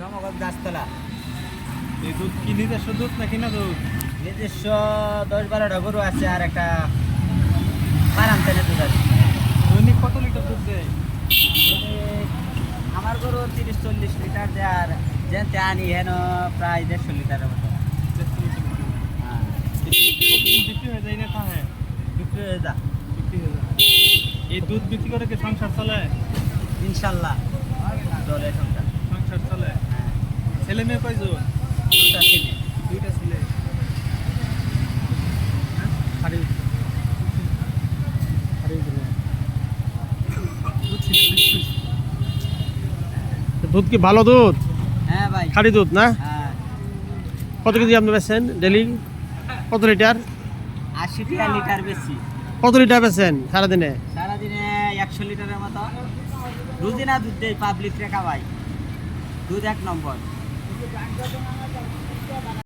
সমগত গাছতলা। এই দুধ কি নিজস্ব দুধ না কিনা দুধ? নিজস্ব দশ বারোটা গরু আছে আর একটা পারাম তেলে দুধ আছে। দৈনিক কত লিটার দুধ দেয়? আমার গরু তিরিশ চল্লিশ লিটার দেয় আর যেতে আনি হেন প্রায় দেড়শো লিটারের মতো। হ্যাঁ। বিক্রি হয়ে যায় না কাহে বিক্রি হয়ে যা বিক্রি হয়ে যায়। এই দুধ বিক্রি করে কি সংসার চলে? ইনশাল্লাহ। চলে সংসার। ছেলে মেয়ে কয়জন? দুটা ছেলে। দুইটা ছেলে। দুধ কি ভালো দুধ? হ্যাঁ ভাই। খাঁটি দুধ না? হ্যাঁ। কত কেজি আপনি বেচেন ডেলি? কত লিটার? আশি টাকা লিটার বেশি। কত লিটার বেচেন সারাদিনে? সারাদিনে একশো লিটারের মতো। রুজি দুধ দেয় পাবলিক রেখা ভাই। দুধ এক নম্বর। Dibantu dengan.